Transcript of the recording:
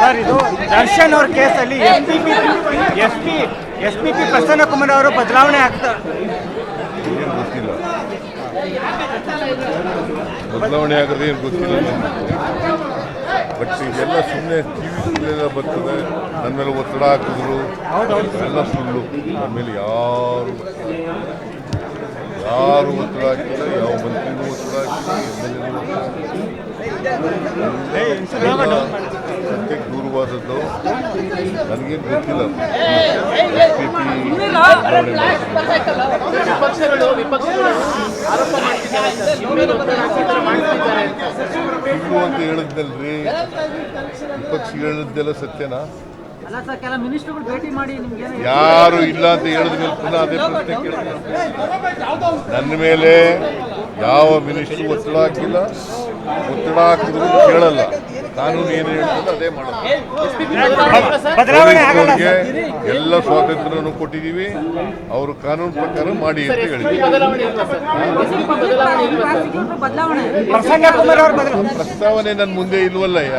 Sir ಇದು ದರ್ಶನ್ ಅವ್ರ ಕೇಸಲ್ಲಿ S P P S P S P P Prasanna Kumar ಅವರು ಬದಲಾವಣೆ ಆಗ್ತಾರೆ ಗೊತ್ತಿಲ್ಲ. ಬದಲಾವಣೆ ಆಗೋದು ಏನು ಗೊತ್ತಿಲ್ಲ ಬಟ್ ಇದೆಲ್ಲ ಸುಮ್ಮನೆ ಟಿವಿಗಳೆಲ್ಲ ಬರ್ತದೆ. ನನ್ನ ಮೇಲೆ ಒತ್ತಡ ಹಾಕಿದ್ರು. ಎಲ್ಲ ಸುಳ್ಳು. ಆಮೇಲೆ ಮೇಲೆ ಯಾರು ಯಾರು ಒತ್ತಡ ಹಾಕಿಲ್ಲ. ಯಾವ ಮಂತ್ರಿನೂ ಒತ್ತಡ ಹಾಕಿಲ್ಲ. ಎಂ ಎಲ್ ಎ ಸತ್ಯಕ್ಕೆ ದೂರವಾದದ್ದು ನನಗೆ ಗೊತ್ತಿಲ್ಲ ಸುಳ್ಳು ಅಂತ ಹೇಳಿದ್ನಲ್ರಿ ವಿಪಕ್ಷ ಹೇಳಿದ್ದೆಲ್ಲ ಸತ್ಯನಾ ಅಲ್ಲ ಸರ್ ಕೆಲ ಮಿನಿಸ್ಟರ್ಗಳು ಭೇಟಿ ಮಾಡಿ ನಿಮ್ಗೆ ಏನು ಯಾರು ಇಲ್ಲ ಅಂತ ಹೇಳಿದ ಮೇಲೆ ಪುನಃ ಅದೇ ಪ್ರಶ್ನೆ ಕೇಳ್ತಾರೆ ನನ್ನ ಮೇಲೆ ಯಾವ ಮಿನಿಸ್ಟ್ರು ಒತ್ತಡ ಹಾಕಿಲ್ಲ ಒತ್ತಡ ಹಾಕಿದ್ರು ಕೇಳಲ್ಲ ಕಾನೂನು ಏನು ಹೇಳ್ತದೆ ಅದೇ ಮಾಡೋದು. ಬದಲಾವಣೆ ಆಗಲ್ಲ ಎಲ್ಲ ಸ್ವಾತಂತ್ರ್ಯವನ್ನು ಕೊಟ್ಟಿದ್ದೀವಿ ಅವರು ಕಾನೂನು ಪ್ರಕಾರ ಮಾಡಿ ಅಂತ ಬದಲಾವಣೆ ಪ್ರಸ್ತಾವನೆ ನನ್ನ ಮುಂದೆ ಇಲ್ವಲ್ಲಯ್ಯ?